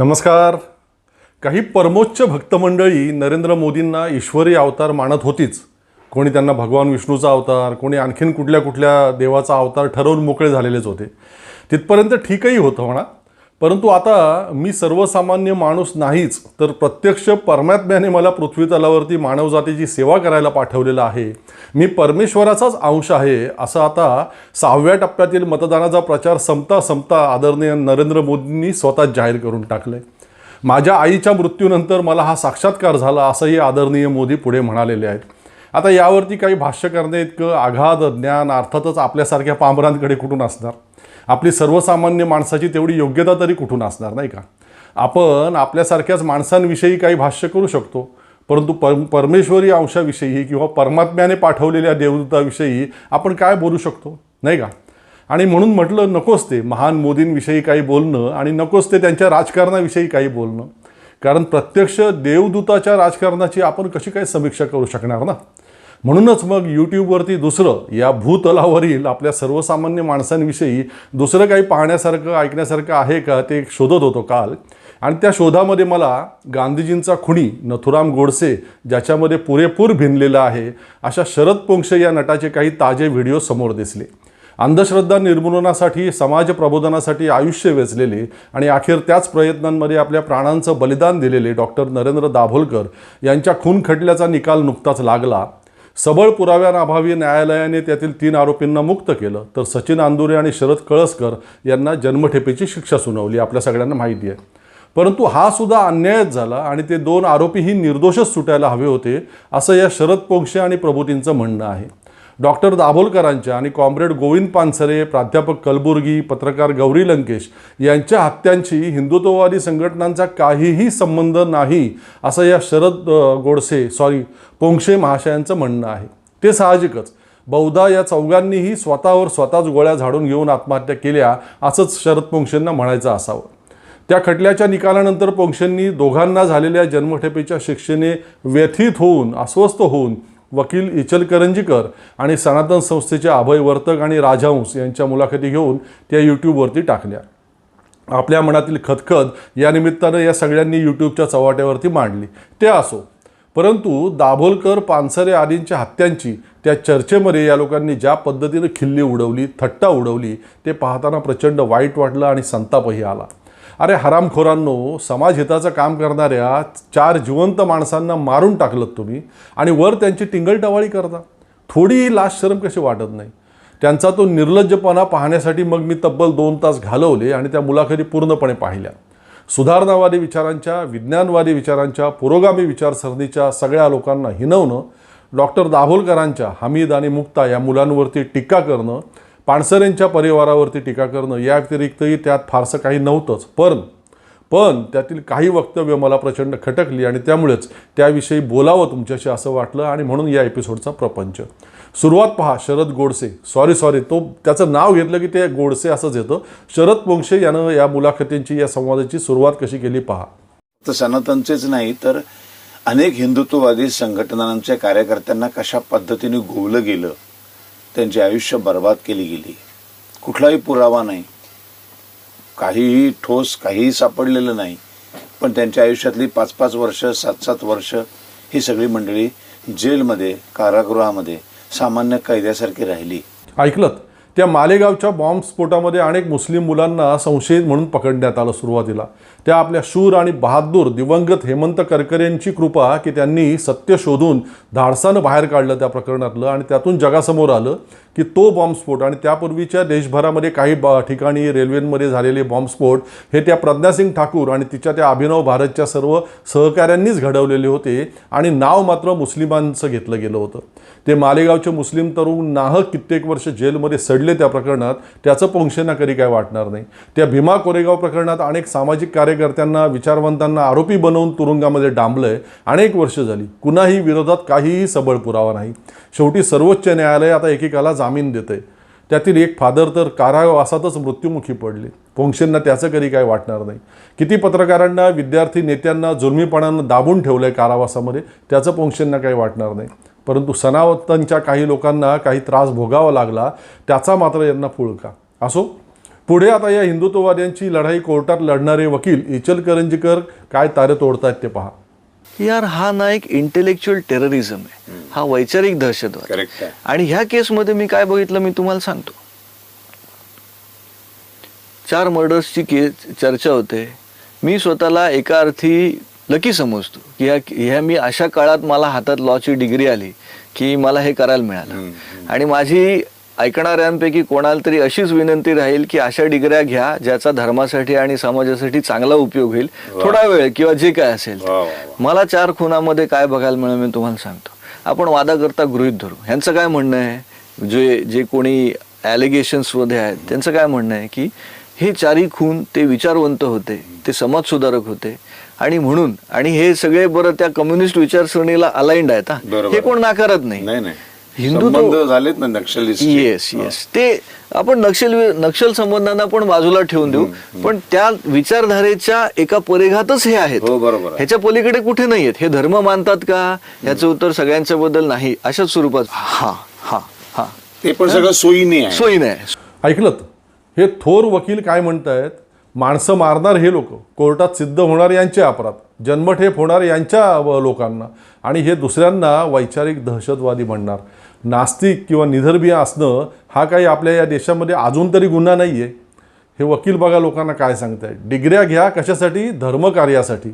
नमस्कार. काही परमोच्च भक्तमंडळी नरेंद्र मोदींना ईश्वरी अवतार मानत होतीच. कोणी त्यांना भगवान विष्णूचा अवतार कोणी आणखीन कुठल्या कुठल्या देवाचा अवतार ठरवून मोकळे झालेलेच होते. तिथपर्यंत ठीकही होतं म्हणा. परंतु आता मी सर्वसामान्य माणूस नाहीच तर प्रत्यक्ष परमात्म्याने मला पृथ्वी तलावरती मानवजातीची सेवा करायला पाठवलेलं आहे. मी परमेश्वराचाच अंश आहे असं आता सहाव्या टप्प्यातील मतदानाचा प्रचार संपता संपता आदरणीय नरेंद्र मोदींनी स्वतः जाहीर करून टाकलं माझ्या आईच्या मृत्यूनंतर मला हा साक्षात्कार झाला असंही आदरणीय मोदी पुढे म्हणालेले आहेत. आता यावरती काही भाष्य करणे इतकं आघात ज्ञान अर्थातच आपल्यासारख्या पांभरांकडे कुठून असणार? आपली सर्वसामान्य माणसाची तेवढी योग्यता तरी कुठून असणार नाही का? आपण आपल्यासारख्याच माणसांविषयी काही भाष्य करू शकतो परंतु पर परमेश्वरी अंशाविषयी किंवा परमात्म्याने पाठवलेल्या देवदूताविषयी आपण काय बोलू शकतो नाही का? आणि म्हणून म्हटलं नकोच ते महान मोदींविषयी काही बोलणं आणि नकोच ते त्यांच्या राजकारणाविषयी काही बोलणं. कारण प्रत्यक्ष देवदूताच्या राजकारणाची आपण कशी काय समीक्षा करू शकणार ना? म्हणूनच मग यूट्यूबवरती दुसरं या भूतलावरील आपल्या सर्वसामान्य माणसांविषयी दुसरं काही पाहण्यासारखं ऐकण्यासारखं आहे का ते शोधत होतो काल. आणि त्या शोधामध्ये मला गांधीजींचा खुणी नथुराम गोडसे ज्याच्यामध्ये पुरेपूर भिनलेला आहे अशा शरद पोंक्षे या नटाचे काही ताजे व्हिडिओ समोर दिसले. अंधश्रद्धा निर्मूलनासाठी समाज प्रबोधनासाठी आयुष्य वेचलेले आणि अखेर त्याच प्रयत्नांमध्ये आपल्या प्राणांचं बलिदान दिलेले डॉक्टर नरेंद्र दाभोलकर यांच्या खून खटल्याचा निकाल नुकताच लागला. सबळ पुराव्यांअभावी न्यायालयाने त्यातील तीन आरोपींना मुक्त केलं. तर सचिन आंदुरे आणि शरद कळसकर यांना जन्मठेपेची शिक्षा सुनावली. आपल्या सगळ्यांना माहिती आहे. परंतु हा सुद्धा अन्यायच झाला आणि ते दोन आरोपीही निर्दोषच सुटायला हवे होते असं या शरद पोंक्षे आणि प्रभूतींचं म्हणणं आहे. डॉक्टर दाभोलकरांच्या आणि कॉम्रेड गोविंद पानसरे प्राध्यापक कलबुर्गी पत्रकार गौरी लंकेश यांच्या हत्यांशी हिंदुत्ववादी संघटनांचा काहीही संबंध नाही असं या शरद गोडसे सॉरी पोंक्षे महाशयांचं म्हणणं आहे. ते साहजिकच बहुधा या चौघांनीही स्वतःवर स्वतःच गोळ्या झाडून घेऊन आत्महत्या केल्या असंच शरद पोंक्षेंना म्हणायचं असावं. त्या खटल्याच्या निकालानंतर पोंक्षेंनी दोघांना झालेल्या जन्मठेपेच्या शिक्षेने व्यथित होऊन अस्वस्थ होऊन वकील इचलकरंजीकर आणि सनातन संस्थेचे अभय वर्तक आणि राजहंस यांच्या मुलाखती घेऊन त्या यूट्यूबवरती टाकल्या. आपल्या मनातील खतखत या निमित्तानं या सगळ्यांनी यूट्यूबच्या चव्हाट्यावरती मांडली. ते असो परंतु दाभोलकर पानसरे आदींच्या हत्यांची त्या चर्चेमध्ये या लोकांनी ज्या पद्धतीनं खिल्ली उडवली थट्टा उडवली ते पाहताना प्रचंड वाईट वाटलं आणि संतापही आला. अरे हरामखोरांनो समाजहिताचं काम करणाऱ्या चार जिवंत माणसांना मारून टाकलत तुम्ही आणि वर त्यांची टिंगलटवाळी करता. थोडी लाश शरम कशी वाटत नाही? त्यांचा तो निर्लज्जपणा पाहण्यासाठी मग मी तब्बल दोन तास घालवले आणि त्या मुलाखती पूर्णपणे पाहिल्या. सुधारणावादी विचारांच्या विज्ञानवादी विचारांच्या पुरोगामी विचारसरणीच्या सगळ्या लोकांना हिनवणं डॉक्टर दाभोलकरांच्या हमीद आणि मुक्ता या मुलांवरती टीका करणं पाणसरेंच्या परिवारावरती टीका करणं या व्यतिरिक्तही त्यात फारसं काही नव्हतंच. पण पण त्यातील काही वक्तव्य मला प्रचंड खटकली आणि त्यामुळेच त्याविषयी बोलावं तुमच्याशी असं वाटलं आणि म्हणून या एपिसोडचा प्रपंच. सुरुवात पहा शरद गोडसे. सॉरी सॉरी तो त्याचं नाव घेतलं की ते गोडसे असंच येतं. शरद पोंक्षे यानं या मुलाखतींची या संवादाची सुरुवात कशी केली पहा. तर सनातनचेच नाही तर अनेक हिंदुत्ववादी संघटनांच्या कार्यकर्त्यांना कशा पद्धतीने गोवलं गेलं त्यांचे आयुष्य बर्बाद केली गेली. कुठलाही पुरावा नाही. काहीही ठोस काहीही सापडलेलं नाही. पण त्यांच्या आयुष्यातली पाच पाच वर्ष सात सात वर्ष ही सगळी मंडळी जेलमध्ये कारागृहामध्ये सामान्य कैद्यासारखी राहिली. ऐकलं त्या मालेगावच्या बॉम्बस्फोटामध्ये अनेक मुस्लिम मुलांना संशयित म्हणून पकडण्यात आलं सुरुवातीला. त्या आपल्या शूर आणि बहादूर दिवंगत हेमंत करकरेंची कृपा की त्यांनी सत्य शोधून धाडसानं बाहेर काढलं त्या प्रकरणातलं आणि त्यातून जगासमोर आलं. की तो बॉम्बस्फोट आणि त्यापूर्वीच्या देशभरामध्ये काही ब ठिकाणी रेल्वेमध्ये झालेले बॉम्बस्फोट हे त्या प्रज्ञासिंग ठाकूर आणि तिच्या त्या अभिनव भारतच्या सर्व सहकाऱ्यांनीच घडवलेले होते आणि नाव मात्र मुस्लिमांचं घेतलं गेलं होतं. ते मालेगावचे मुस्लिम तरुण नाहक कित्येक वर्ष जेलमध्ये सडले त्या प्रकरणात त्याचं पोंक्षेना कधी काय वाटणार नाही. त्या भीमा कोरेगाव प्रकरणात अनेक सामाजिक कार्यकर्त्यांना विचारवंतांना आरोपी बनवून तुरुंगामध्ये डांबलंय. अनेक वर्ष झाली. कुणाही विरोधात काहीही सबळ पुरावा नाही. शेवटी सर्वोच्च न्यायालय आता एकेकाला जामीन देतंय. त्यातील एक फादर तर कारावासातच मृत्युमुखी पडले. पोंक्षेंना त्याचं कधी काय वाटणार नाही. किती पत्रकारांना विद्यार्थी नेत्यांना जुलमीपणानं दाबून ठेवलं आहे कारावासामध्ये त्याचं पोंक्षेंना काही वाटणार नाही. परंतु सनावतांच्या काही लोकांना काही त्रास भोगावा लागला त्याचा मात्र यांना फुळका असो पुढे आता या हिंदुत्ववाद्यांची लढाई कोर्टात लढणारे वकील इचलकरंजीकर काय तारे तोडतायत ते पहा. यार हा ना एक इंटेलेक्च्युअल टेररिझम आहे. हा वैचारिक दहशतवाद आणि ह्या केसमध्ये मी काय बघितलं मी तुम्हाला सांगतो. चार मर्डर्सची केस चर्चा होते. मी स्वतःला एका अर्थी लकी समजतो. की ह्या ह्या मी अशा काळात मला हातात लॉची डिग्री आली की मला हे करायला मिळालं. आणि माझी ऐकणाऱ्यांपैकी कोणाला तरी अशीच विनंती राहील की अशा डिग्र्या घ्या ज्याचा धर्मासाठी आणि समाजासाठी चांगला उपयोग होईल. थोडा वेळ किंवा जे काय असेल. मला चार खुनामध्ये काय बघायला मिळालं मी तुम्हाला सांगतो. आपण वादाकरता गृहित धरू. ह्यांचं काय म्हणणं आहे? जे जे कोणी ॲलिगेशन्समध्ये आहेत त्यांचं काय म्हणणं आहे की हे चारही खून ते विचारवंत होते ते समाजसुधारक होते. आणि म्हणून आणि हे सगळे बरं त्या कम्युनिस्ट विचारसरणीला अलाइंड आहेत हा. हे कोण नाकारत नाही. संबंध झालेत ना नक्षलिस्ट येस येस ते आपण नक्षल नक्षल संबंधांना पण बाजूला ठेवून देऊ. पण त्या विचारधारेच्या एका परिघातच हे आहेत. हो. ह्याच्या पलीकडे कुठे नाही आहेत हे धर्म मानतात का? ह्याचं उत्तर सगळ्यांच्या बद्दल नाही. अशाच स्वरूपात हा. हा हा ते पण सगळं सोयीने आहे. सोयी नाही ऐकलं हे थोर वकील काय म्हणतायत? माणसं मारणार हे लोक. कोर्टात सिद्ध होणार यांचे अपराध. जन्मठेप होणार यांच्या व लोकांना. आणि हे दुसऱ्यांना वैचारिक दहशतवादी म्हणणार नास्तिक किंवा निधर्मीय असणं हा काही आपल्या या देशामध्ये अजून तरी गुन्हा नाही आहे हे वकील बघा लोकांना काय सांगताय डिग्र्या घ्या कशासाठी? धर्मकार्यासाठी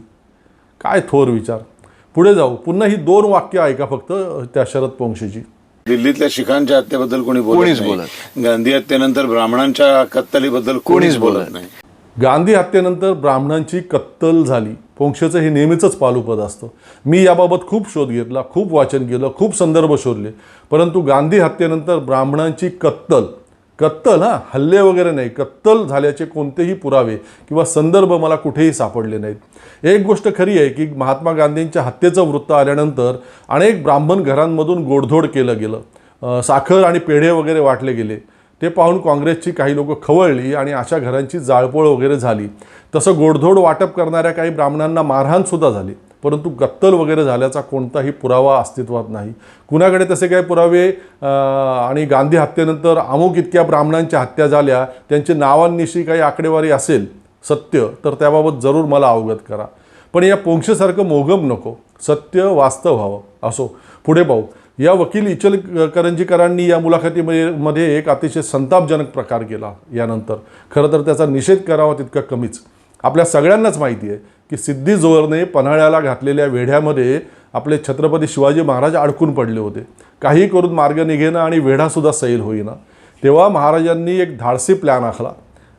काय थोर विचार. पुढे जाऊ. पुन्हा ही दोन वाक्य ऐका फक्त त्या शरद पोंक्षीची. दिल्लीतल्या शिखांच्या हत्येबद्दल कोणी बोलत कोणीच नाही. बोलत गांधी हत्येनंतर ब्राह्मणांच्या कत्तलीबद्दल कोणीच बोलत नाही. गांधी हत्येनंतर ब्राह्मणांची कत्तल झाली. पोंक्षेचं हे नेहमीचंच पालुपद असतं. मी याबाबत खूप शोध घेतला खूप वाचन केलं खूप संदर्भ शोधले. परंतु गांधी हत्येनंतर ब्राह्मणांची कत्तल कत्तल हां हल्ले वगैरे नाही कत्तल झाल्याचे कोणतेही पुरावे किंवा संदर्भ मला कुठेही सापडले नाहीत. एक गोष्ट खरी आहे की महात्मा गांधींच्या हत्येचं वृत्त आल्यानंतर अनेक ब्राह्मण घरांमधून गोडधोड केलं गेलं. साखर आणि पेढे वगैरे वाटले गेले. ते पाहून काँग्रेसची काही लोक खवळली आणि अशा घरांची जाळपोळ वगैरे झाली. तसं गोडधोड वाटप करणाऱ्या काही ब्राह्मणांना मारहाणसुद्धा झाली. परंतु कत्तल वगैरे झाल्याचा कोणताही पुरावा अस्तित्वात नाही. कुणाकडे तसे काही पुरावे आणि गांधी हत्येनंतर अमुक इतक्या ब्राह्मणांच्या हत्या झाल्या त्यांची नावांनिशी काही आकडेवारी असेल सत्य तर त्याबाबत जरूर मला अवगत करा. पण या पोंक्षेसारखं मोगम नको. सत्य वास्तव व्हावं असो. पुढे पाहू. या वकील इचलकरंजीकरांनी या मुलाखतीमध्ये मध्ये एक अतिशय संतापजनक प्रकार केला यानंतर. खरं तर त्याचा निषेध करावा तितका कमीच. आपल्या सगळ्यांनाच माहिती आहे की सिद्धी जोहरने पन्हाळ्याला घातलेल्या वेढ्यामध्ये आपले छत्रपती शिवाजी महाराज अडकून पडले होते. काही करून मार्ग निघेना आणि वेढासुद्धा सैल होईना. तेव्हा महाराजांनी एक धाडसी प्लॅन आखला.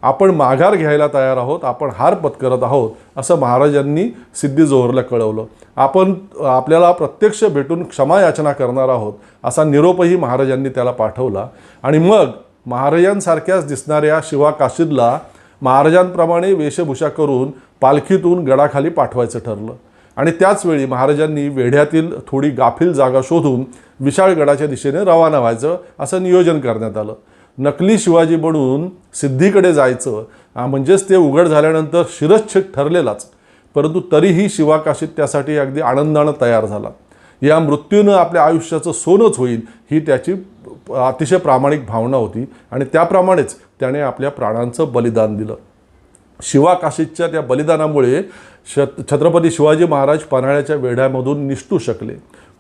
आपण माघार घ्यायला तयार आहोत आपण हार पत्करत आहोत असं महाराजांनी सिद्धी जोहरला कळवलं. आपण आपल्याला प्रत्यक्ष भेटून क्षमा याचना करणार आहोत असा निरोपही महाराजांनी त्याला पाठवला. आणि मग महाराजांसारख्याच दिसणाऱ्या शिवा काशीदला महाराजांप्रमाणे वेशभूषा करून पालखीतून गडाखाली पाठवायचं ठरलं. आणि त्याचवेळी महाराजांनी वेढ्यातील थोडी गाफील जागा शोधून विशाळगडाच्या दिशेने रवाना व्हायचं असं नियोजन करण्यात आलं. नकली शिवाजी बनून सिद्धीकडे जायचं म्हणजेच ते उघड झाल्यानंतर शिरच्छेद ठरलेलाच. परंतु तरीही शिवाकाशीत त्यासाठी अगदी आनंदानं तयार झाला. या मृत्यूनं आपल्या आयुष्याचं सोनंच होईल ही त्याची अतिशय प्रामाणिक भावना होती. आणि त्याप्रमाणेच त्याने आपल्या प्राणांचं बलिदान दिलं. शिवाकाशीच्या त्या बलिदानामुळे शत छत्रपती शिवाजी महाराज पन्हाळ्याच्या वेढ्यामधून निष्ठू शकले.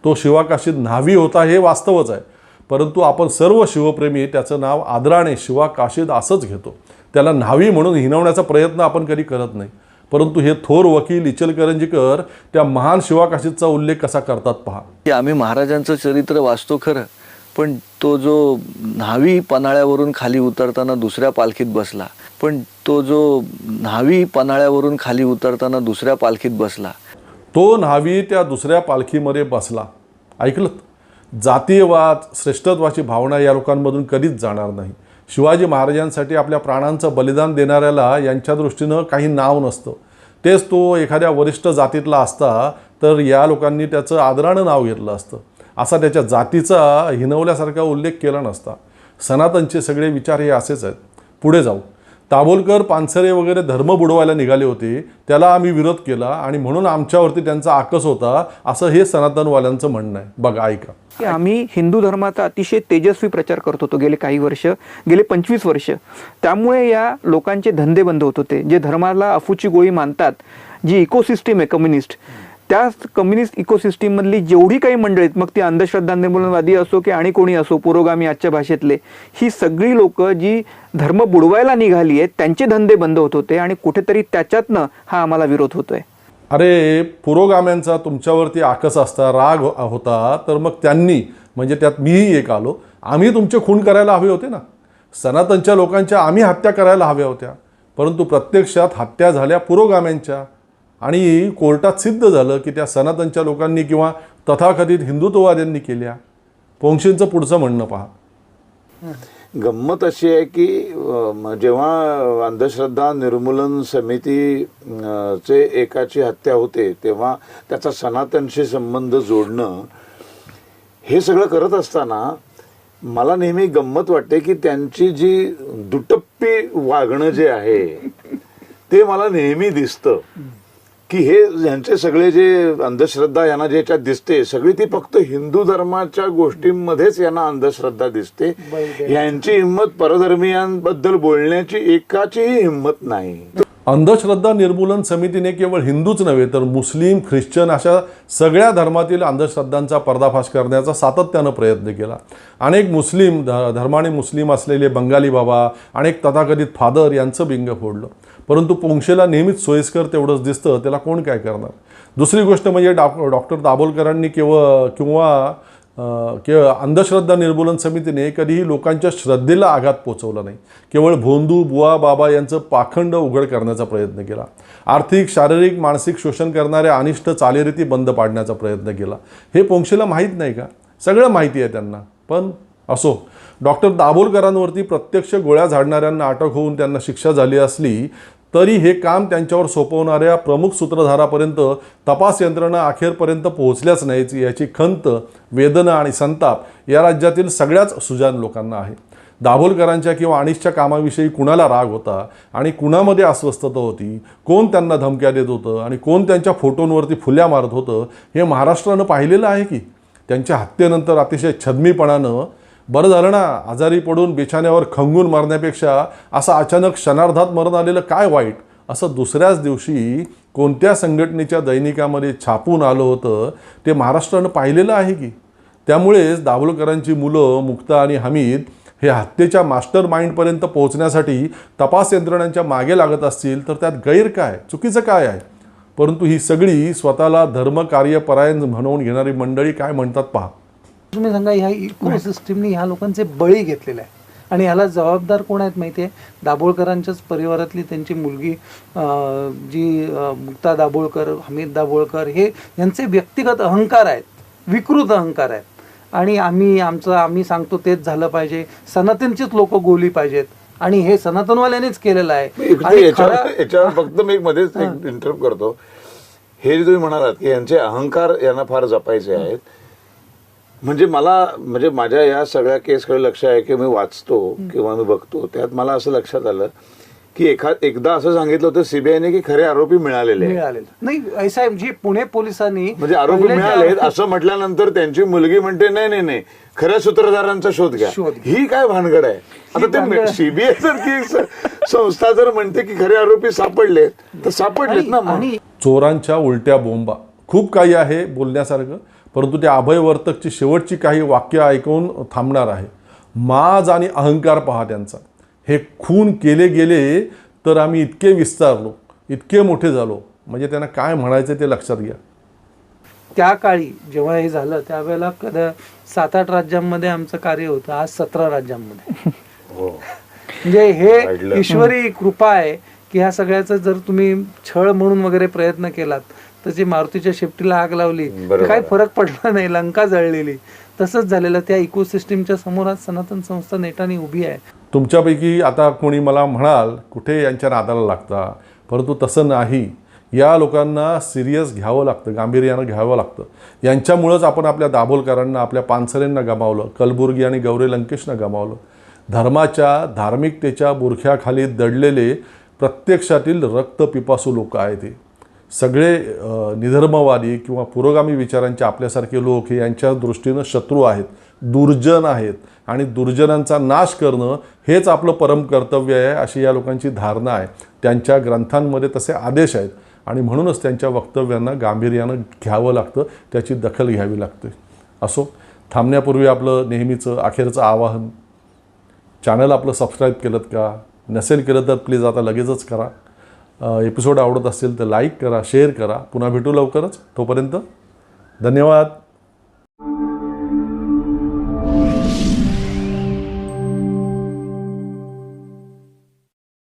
तो शिवाकाशीत न्हावी होता हे वास्तवच आहे. परंतु आपण सर्व शिवप्रेमी त्याचं नाव आदराने शिवा काशीद असंच घेतो. त्याला न्हावी म्हणून हिनवण्याचा प्रयत्न आपण कधी करत नाही. परंतु हे थोर वकील इचलकरंजीकर त्या महान शिवा काशीदचा उल्लेख कसा करतात पहा. की आम्ही महाराजांचं चरित्र वाचतो खरं पण तो जो न्हावी पन्हाळ्यावरून खाली उतरताना दुसऱ्या पालखीत बसला पण तो जो न्हावी पन्हाळ्यावरून खाली उतरताना दुसऱ्या पालखीत बसला. तो न्हावी त्या दुसऱ्या पालखीमध्ये बसला. ऐकलं जातीयवाद श्रेष्ठत्वाची भावना या लोकांमधून कधीच जाणार नाही. शिवाजी महाराजांसाठी आपल्या प्राणांचं बलिदान देणाऱ्याला यांच्या दृष्टीनं काही नाव नसतं. तेच तो एखाद्या वरिष्ठ जातीतला असता तर या लोकांनी त्याचं आदरानं नाव घेतलं असतं. असा त्याच्या जातीचा हिनवल्यासारखा उल्लेख केला नसता. सनातनचे सगळे विचार हे असेच आहेत. पुढे जाऊ. दाभोलकर पानसरे वगैरे धर्म बुडवायला निघाले होते. त्याला आम्ही विरोध केला आणि म्हणून आमच्यावरती त्यांचा आकस होता असं हे सनातनवाल्यांचं म्हणणं आहे. बघा ऐका. की आम्ही हिंदू धर्माचा अतिशय तेजस्वी प्रचार करत होतो गेले काही वर्ष गेले पंचवीस वर्ष. त्यामुळे या लोकांचे धंदे बंद होत होते. जे धर्माला अफूची गोळी मानतात जी इकोसिस्टीम आहे कम्युनिस्ट त्या कम्युनिस्ट इकोसिस्टीममधली जेवढी काही मंडळी आहेत मग ती अंधश्रद्धा निर्मूलनवादी असो की आणि कोणी असो पुरोगामी आजच्या भाषेतले ही सगळी लोक जी धर्म बुडवायला निघाली आहेत त्यांचे धंदे बंद होत होते आणि कुठेतरी त्याच्यातनं हा आम्हाला विरोध होतोय. अरे पुरोगाम्यांचा तुमच्यावरती आकस असता राग होता तर मग त्यांनी म्हणजे त्यात मीही एक आलो. आम्ही तुमचे खून करायला हवे होते ना. सनातनच्या लोकांच्या आम्ही हत्या करायला हव्या होत्या. परंतु प्रत्यक्षात हत्या झाल्या पुरोगाम्यांच्या. आणि कोर्टात सिद्ध झालं की त्या सनातनच्या लोकांनी किंवा तथाकथित हिंदुत्ववाद्यांनी केल्या. पोंक्षींचं पुढचं म्हणणं पहा. गंमत अशी आहे की जेव्हा अंधश्रद्धा निर्मूलन समिती चे एकाची हत्या होते तेव्हा त्याचा सनातनशी संबंध जोडणं हे सगळं करत असताना मला नेहमी गंमत वाटते की त्यांची जी दुटप्पी वागणं जे आहे ते मला नेहमी दिसतं. की हे यांचे सगळे जे अंधश्रद्धा यांना जे याच्यात दिसते सगळी ती फक्त हिंदू धर्माच्या गोष्टींमध्येच यांना अंधश्रद्धा दिसते. यांची हिंमत परधर्मीयांबद्दल बोलण्याची एकाचीही हिंमत नाही. अंधश्रद्धा निर्मूलन समितीने केवळ हिंदूच नव्हे तर मुस्लिम ख्रिश्चन अशा सगळ्या धर्मातील अंधश्रद्धांचा पर्दाफाश करण्याचा सातत्यानं प्रयत्न केला. अनेक मुस्लिम ध धर्माने मुस्लिम असलेले बंगाली बाबा अनेक तथाकथित फादर यांचं बिंग फोडलं. परंतु पोंक्षेला नेहमीच सोयीस्कर तेवढंच दिसतं त्याला कोण काय करणार? दुसरी गोष्ट म्हणजे डॉ डॉक्टर दाभोलकरांनी केवळ किंवा केवळ अंधश्रद्धा निर्मूलन समितीने कधीही लोकांच्या श्रद्धेला आघात पोचवला नाही. केवळ भोंदू बुवा बाबा यांचं पाखंड उघड करण्याचा प्रयत्न केला. आर्थिक शारीरिक मानसिक शोषण करणाऱ्या अनिष्ट चालीरीती बंद पाडण्याचा प्रयत्न केला. हे पोंक्षेला माहीत नाही का? सगळं माहिती आहे त्यांना. पण असो. डॉक्टर दाभोलकरांवरती प्रत्यक्ष गोळ्या झाडणाऱ्यांना अटक होऊन त्यांना शिक्षा झाली असली तरी हे काम त्यांच्यावर सोपवणाऱ्या प्रमुख सूत्रधारापर्यंत तपास यंत्रणा अखेरपर्यंत पोहोचल्याच नाहीच याची खंत वेदना आणि संताप या राज्यातील सगळ्याच सुजान लोकांना आहे. दाभोलकरांच्या किंवा अनिशच्या कामाविषयी कुणाला राग होता आणि कुणामध्ये अस्वस्थता होती कोण त्यांना धमक्या देत होतं आणि कोण त्यांच्या फोटोंवरती फुल्या मारत होतं हे महाराष्ट्रानं पाहिलेलं आहे की? त्यांच्या हत्येनंतर अतिशय छद्मीपणानं बरं झालं ना आजारी पडून बिछाण्यावर खंगून मारण्यापेक्षा असं अचानक क्षणार्धात मरण आलेलं काय वाईट? असं दुसऱ्याच दिवशी कोणत्या संघटनेच्या दैनिकामध्ये छापून आलं होतं ते महाराष्ट्रानं पाहिलेलं आहे की? त्यामुळेच दाभोलकरांची मुलं मुक्ता आणि हमीद हे हत्येच्या मास्टर माइंडपर्यंत पोहोचण्यासाठी तपास यंत्रणांच्या मागे लागत असतील तर त्यात गैर काय? चुकीचं काय आहे? परंतु ही सगळी स्वतःला धर्मकार्यपरायण म्हणवून घेणारी मंडळी काय म्हणतात पहा? तुम्ही सांगा ह्या इकोसिस्टीमने ह्या लोकांचे बळी घेतलेले आहे आणि ह्याला जबाबदार कोण आहेत माहिती आहे? दाभोळकरांच्याच परिवारातली त्यांची मुलगी जी मुक्ता दाभोळकर हमीद दाभोळकर हे यांचे व्यक्तिगत अहंकार आहेत विकृत अहंकार आहेत. आणि आम्ही आमचं आम्ही सांगतो तेच झालं पाहिजे. सनातनचीच लोक गोली पाहिजेत. आणि हे सनातनवाल्यानेच केलेलं आहे. याच्यावर फक्त मी एक मध्येच इंटरप्ट करतो. हे जे तुम्ही म्हणालात की यांचे अहंकार यांना फार जपायचे आहेत. म्हणजे मला म्हणजे माझ्या या सगळ्या केसकडे लक्ष आहे की मी वाचतो किंवा मी बघतो. त्यात मला असं लक्षात आलं की एखा एकदा असं सांगितलं होतं सीबीआयने की खरे आरोपी मिळालेले नाही ऐसा जे पुणे पोलिसांनी म्हणजे आरोपी आरोपी- असं म्हटल्यानंतर त्यांची मुलगी म्हणते नाही नाही नाही खऱ्या सूत्रधारांचा शोध घ्या. ही काय भानगड आहे? आता ते सीबीआय सारखी स- संस्था जर म्हणते की खरे आरोपी सापडलेत तर सापडलेत ना चोरांच्या उलट्या बोंबा. खूप काही आहे बोलण्यासारखं. परंतु त्या अभयवर्तकची शेवटची काही वाक्य ऐकून थांबणार आहे. माज आणि अहंकार पहा त्यांचा. हे खून केले गेले तर आम्ही इतके विस्तारलो इतके मोठे झालो. म्हणजे त्यांना काय म्हणायचं ते लक्षात घ्या. त्या काळी जेव्हा हे झालं त्यावेळेला कदा सात आठ राज्यांमध्ये आमचं कार्य होतं आज सतरा राज्यांमध्ये. हो. म्हणजे हे. ईश्वरी कृपा आहे की ह्या सगळ्याचा जर तुम्ही छळ म्हणून वगैरे प्रयत्न केलात जे मारुतीच्या शेपटीला आग लावली. आहे. फरक पडला नाही लंका जळलेली. तसंच झालेलं त्या इकोसिस्टीमच्या समोर आज सनातन संस्था नेटाने उभी आहे. तुमच्यापैकी आता कोणी मला म्हणाल कुठे यांच्या नादाला लागता? परंतु तसं नाही. या लोकांना सिरियस घ्यावं लागतं गांभीर्यानं घ्यावं लागतं. यांच्यामुळंच आपण आपल्या दाभोलकरांना आपल्या पानसरेंना गमावलं कलबुर्गी आणि गौरी लंकेशनं गमावलं. धर्माच्या धार्मिकतेच्या बुरख्याखाली दडलेले प्रत्यक्षातील रक्तपिपासू लोक आहेत हे. सगळे निधर्मवादी किंवा पुरोगामी विचारांचे आपल्यासारखे लोक हे यांच्या दृष्टीनं शत्रू आहेत दुर्जन आहेत आणि दुर्जनांचा नाश करणं हेच आपलं परम कर्तव्य आहे अशी या लोकांची धारणा आहे. त्यांच्या ग्रंथांमध्ये तसे आदेश आहेत आणि म्हणूनच त्यांच्या वक्तव्यांना गांभीर्यानं घ्यावं लागतं त्याची दखल घ्यावी लागते. असो थांबण्यापूर्वी आपलं नेहमीचं अखेरचं आवाहन. चॅनल आपलं सबस्क्राईब केलं का? नसेल केलं तर प्लीज आता लगेचच करा. एपिसोड आवडत असेल तर लाईक करा शेअर करा. पुन्हा भेटू लवकरच. तोपर्यंत धन्यवाद.